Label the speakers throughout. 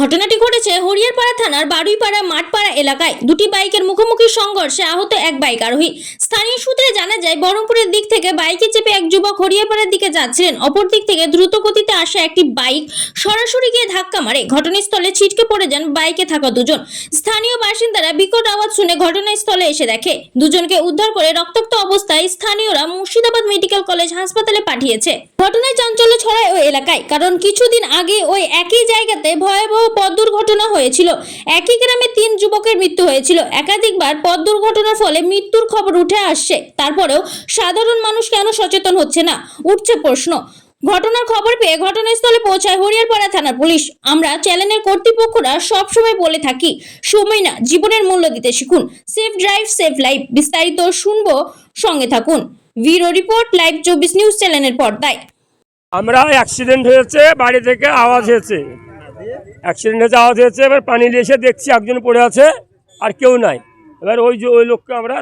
Speaker 1: ঘটনাটি ঘটেছে হরিয়ারপাড়া থানার বারুইপাড়া মাঠপাড়া এলাকায়। দুটি বাইকের মুখোমুখি সংঘর্ষে আহত এক বাইক আরোহী। স্থানীয় সূত্রে জানা যায়, বহরমপুরের দিক থেকে বাইকে চেপে এক যুবক হরিয়ারপাড়ার দিকে যাচ্ছিলেন। অপর দিক থেকে দ্রুত গতিতে আসা একটি বাইক সরাসরি গিয়ে ধাক্কা মারে। ঘটনাস্থলে ছিটকে পড়ে যান বাইকে থাকা দুজন। স্থানীয় বাসিন্দারা বিকট আওয়াজ শুনে ঘটনাস্থলে এসে দেখে, দুজনকে উদ্ধার করে রক্তাক্ত অবস্থায় স্থানীয়রা মুর্শিদাবাদ মেডিকেল কলেজ হাসপাতালে পাঠিয়েছে। ঘটনায় চাঞ্চল্য ছড়ায় ওই এলাকায়, কারণ কিছুদিন আগে ওই একই জায়গাতে ভয়াবহ পথ দুর্ঘটনা হয়েছিল। একই গ্রামে তিন যুবকের মৃত্যু হয়েছিল। একাধিকবার পথ দুর্ঘটনার ফলে মৃত্যুর খবর উঠে আসছে। তারপরেও সাধারণ মানুষ কেন সচেতন হচ্ছে না? উঠছে প্রশ্ন। ঘটনার খবর পেয়ে ঘটনাস্থলে পৌঁছায় হরিয়ারপাড়া থানার পুলিশ। আমরা চ্যানেলের কর্তৃপক্ষরা সবসময় বলে থাকি, সময় না, জীবনের মূল্য দিতে শিখুন। সেফ ড্রাইভ, সেফ লাইফ, বিস্তারিত শুনব, সঙ্গে থাকুন। ভিরো রিপোর্ট, লাইভ চব্বিশ নিউজ চ্যানেলের পর্দায়।
Speaker 2: আমরা অ্যাক্সিডেন্ট হয়েছে, বাড়ি থেকে আওয়াজ হয়েছে। অ্যাক্সিডেন্ট হয়েছে আওয়াজ হয়েছে এবার পানি নিয়ে এসে দেখছি একজন পড়ে আছে আর কেউ নাই। এবার ওই যে ওই লোককে আমরা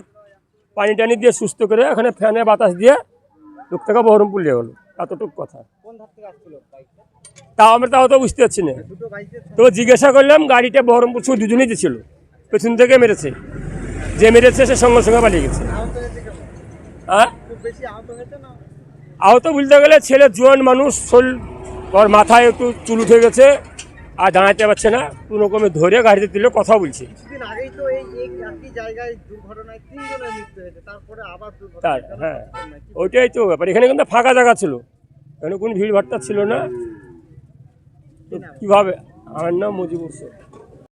Speaker 2: পানি টানি দিয়ে সুস্থ করে এখানে ফ্যানে বাতাস দিয়ে লোকটাকে বহরমপুর নিয়ে গেলো। এতটুকু কথা। তাও আমরা তাও তো বুঝতে পারছি না। তো জিজ্ঞাসা করলাম গাড়িটা বহরমপুর শুধু দুজনেই ছিল পেছন থেকে মেরেছে। যে মেরেছে সে সঙ্গে সঙ্গে পালিয়ে গেছে। হ্যাঁ আহত বলতে গেলে ছেলে জোয়ান মানুষ শরীর ওর মাথায় একটু চুল উঠে গেছে। আর দাঁড়াতে পারছে না কোনো রকমে ধরে গাড়িতে তুলে কথা বলছে। তার হ্যাঁ। ওইটাই তো ব্যাপার এখানে কিন্তু ফাঁকা জায়গা ছিল এখানে কোনো ভিড় ভাট্টা ছিল না। কীভাবে? আমার নাম মজিবুর